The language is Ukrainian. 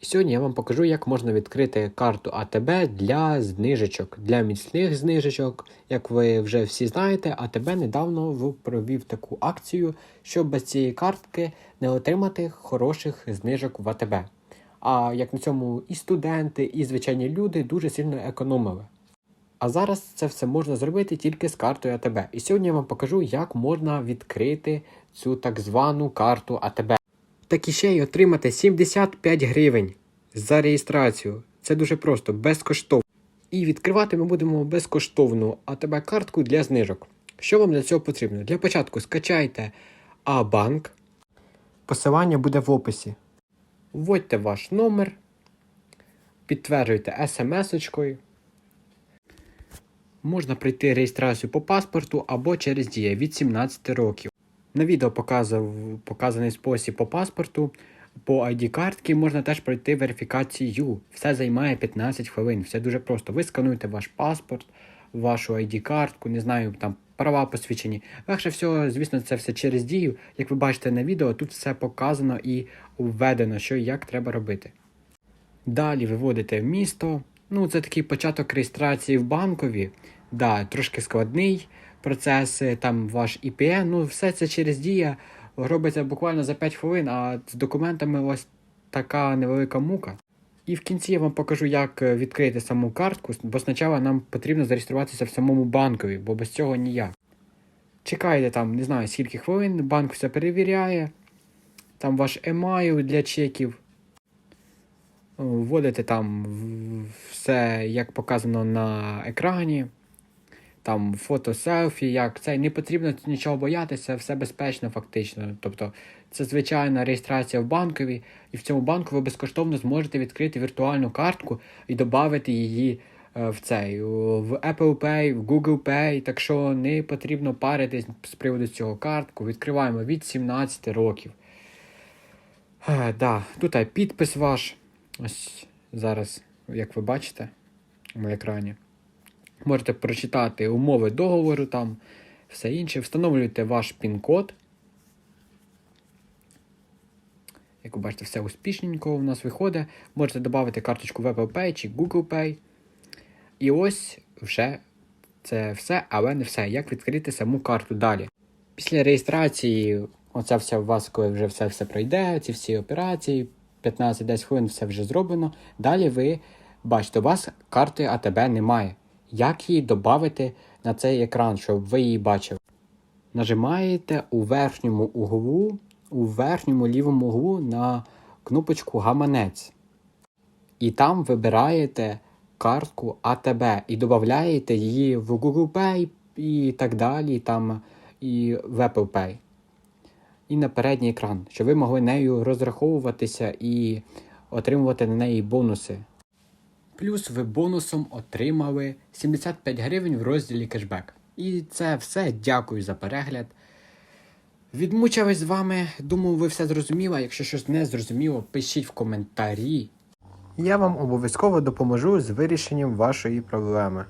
Сьогодні я вам покажу, як можна відкрити карту АТБ для знижечок, для міцних знижечок. Як ви вже всі знаєте, АТБ недавно провів таку акцію, щоб без цієї картки не отримати хороших знижок в АТБ. А як на цьому і студенти, і звичайні люди дуже сильно економили. А зараз це все можна зробити тільки з картою АТБ. І сьогодні я вам покажу, як можна відкрити цю так звану карту АТБ. Так і ще й отримати 75 гривень за реєстрацію. Це дуже просто, безкоштовно. І відкривати ми будемо безкоштовну АТБ картку для знижок. Що вам для цього потрібно? Для початку скачайте А-банк. Посилання буде в описі. Вводьте ваш номер, підтверджуйте смс-очкою. Можна пройти реєстрацію по паспорту або через дія від 17 років. На відео показав, показаний спосіб по паспорту. По ID-картки можна теж пройти верифікацію. Все займає 15 хвилин. Все дуже просто. Ви скануєте ваш паспорт, вашу ID-картку, не знаю, там права посвідчені. Легше всього, звісно, це все через дію. Як ви бачите на відео, тут все показано і введено, що і як треба робити. Далі виводите в місто. Ну, це такий початок реєстрації в банкові. Да, трошки складний процес, е, там ваш ІПН, ну все це через дія робиться буквально за 5 хвилин, а з документами ось така невелика мука. І в кінці я вам покажу, як е, відкрити саму картку, бо спочатку нам потрібно зареєструватися в самому банкові, бо без цього ніяк. Чекайте там, не знаю, скільки хвилин, банк все перевіряє, там ваш емайл для чеків. Вводите там все, як показано на екрані, там фото селфі, як це не потрібно нічого боятися, все безпечно фактично. Тобто це звичайна реєстрація в банкові, і в цьому банку ви безкоштовно зможете відкрити віртуальну картку і додати її е, в цей в Apple Pay, в Google Pay. Так що не потрібно паритись з приводу цього картку. Відкриваємо від 17 років. Е, да, тут підпис ваш. Ось зараз, як ви бачите на екрані. Можете прочитати умови договору, там все інше. Встановлюєте ваш пін-код. Як ви бачите, все успішненько у нас виходить. Можете додати карточку Apple Pay чи Google Pay. І ось вже це все, але не все. Як відкрити саму карту далі. Після реєстрації, оця вся у вас, коли вже все, все пройде, ці всі операції, 15-10 хвилин все вже зроблено. Далі ви бачите, у вас карти АТБ немає. Як її додати на цей екран, щоб ви її бачили? Нажимаєте у верхньому углу, у верхньому лівому углу на кнопочку Гаманець. І там вибираєте картку АТБ і додаєте її в Google Pay і так далі, там, і в Apple Pay. І на передній екран, щоб ви могли нею розраховуватися і отримувати на неї бонуси. Плюс ви бонусом отримали 75 гривень в розділі кешбек. І це все. Дякую за перегляд. Відмучилась з вами. Думаю, ви все зрозуміли. Якщо щось не зрозуміло, пишіть в коментарі. Я вам обов'язково допоможу з вирішенням вашої проблеми.